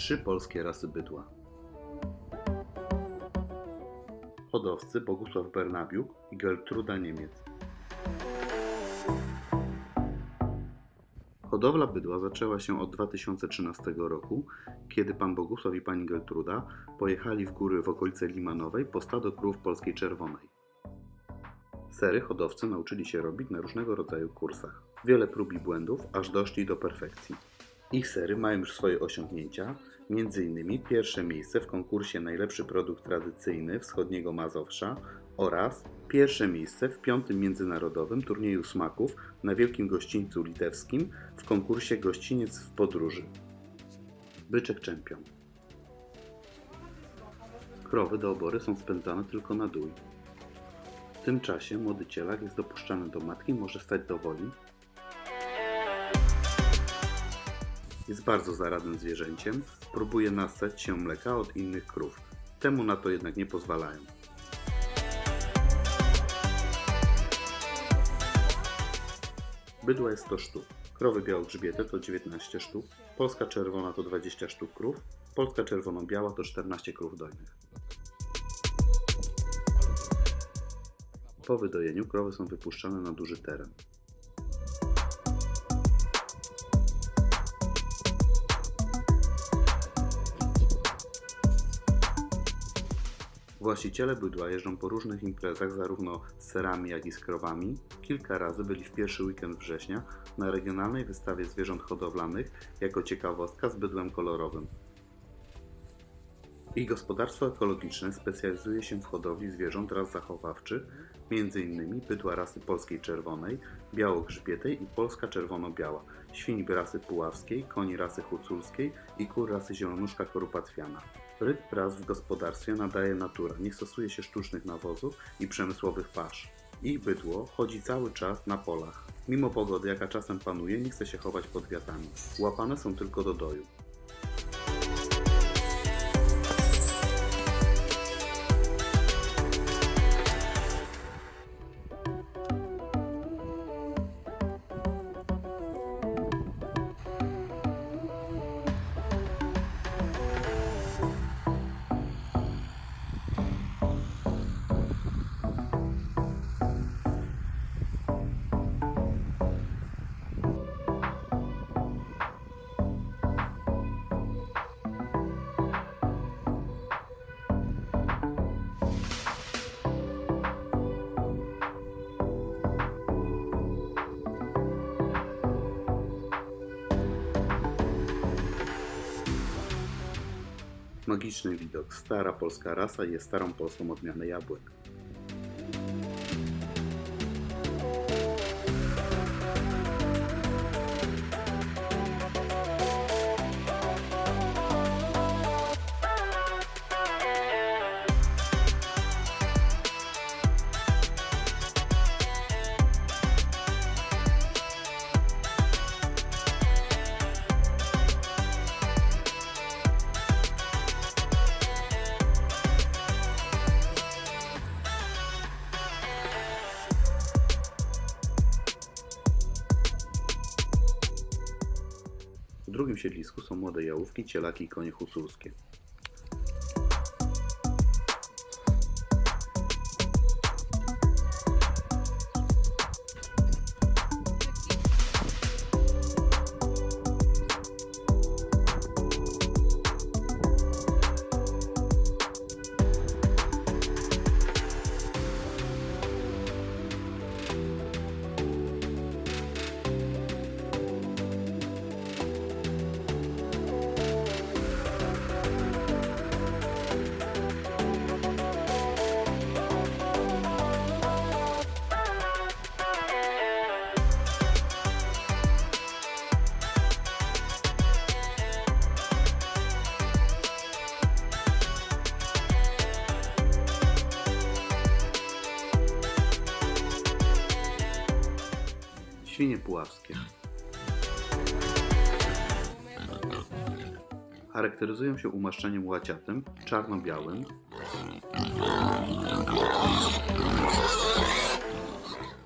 Trzy polskie rasy bydła. Hodowcy Bogusław Bernabiuk i Gertruda Niemiec. Hodowla bydła zaczęła się od 2013 roku, kiedy pan Bogusław i pani Gertruda pojechali w góry w okolice Limanowej po stado krów polskiej czerwonej. Sery hodowcy nauczyli się robić na różnego rodzaju kursach. Wiele prób i błędów, aż doszli do perfekcji. Ich sery mają już swoje osiągnięcia, m.in. pierwsze miejsce w konkursie Najlepszy Produkt Tradycyjny Wschodniego Mazowsza oraz pierwsze miejsce w piątym międzynarodowym turnieju smaków na Wielkim Gościńcu Litewskim w konkursie Gościniec w Podróży. Byczek Czempion Krowy do obory są spędzane tylko na dół. W tym czasie młody cielak jest dopuszczany do matki, może stać do woli. Jest bardzo zaradnym zwierzęciem, próbuje nastać się mleka od innych krów. Temu na to jednak nie pozwalają. Bydła jest 100 sztuk. Krowy białogrzbiete to 19 sztuk. Polska czerwona to 20 sztuk krów. Polska czerwono-biała to 14 krów dojnych. Po wydojeniu krowy są wypuszczane na duży teren. Właściciele bydła jeżdżą po różnych imprezach zarówno z serami, jak i z krowami. Kilka razy byli w pierwszy weekend września na regionalnej wystawie zwierząt hodowlanych jako ciekawostka z bydłem kolorowym. Ich gospodarstwo ekologiczne specjalizuje się w hodowli zwierząt ras zachowawczych, m.in. bydła rasy polskiej czerwonej, białogrzbietej i polska czerwono-biała, świń rasy puławskiej, koni rasy huculskiej i kur rasy zielonuszka korupatwiana. Rytm ras w gospodarstwie nadaje natura, nie stosuje się sztucznych nawozów i przemysłowych pasz. Ich bydło chodzi cały czas na polach. Mimo pogody, jaka czasem panuje, nie chce się chować pod wiatami. Łapane są tylko do doju. Magiczny widok. Stara polska rasa jest starą polską odmianę jabłek. Drugim siedlisku są młode jałówki, cielaki i konie husulskie. Świnie puławskie. Charakteryzują się umaszczeniem łaciatym, czarno-białym,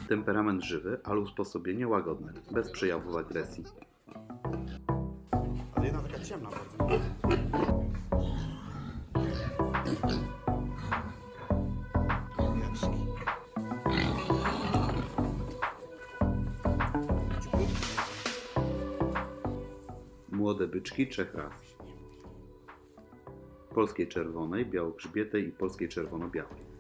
temperament żywy, ale usposobienie łagodne, bez przejawów agresji. Ale jedna taka ciemna bardzo. Młode byczki trzech ras. Polskiej czerwonej, białogrzbietej i polskiej czerwono-białej.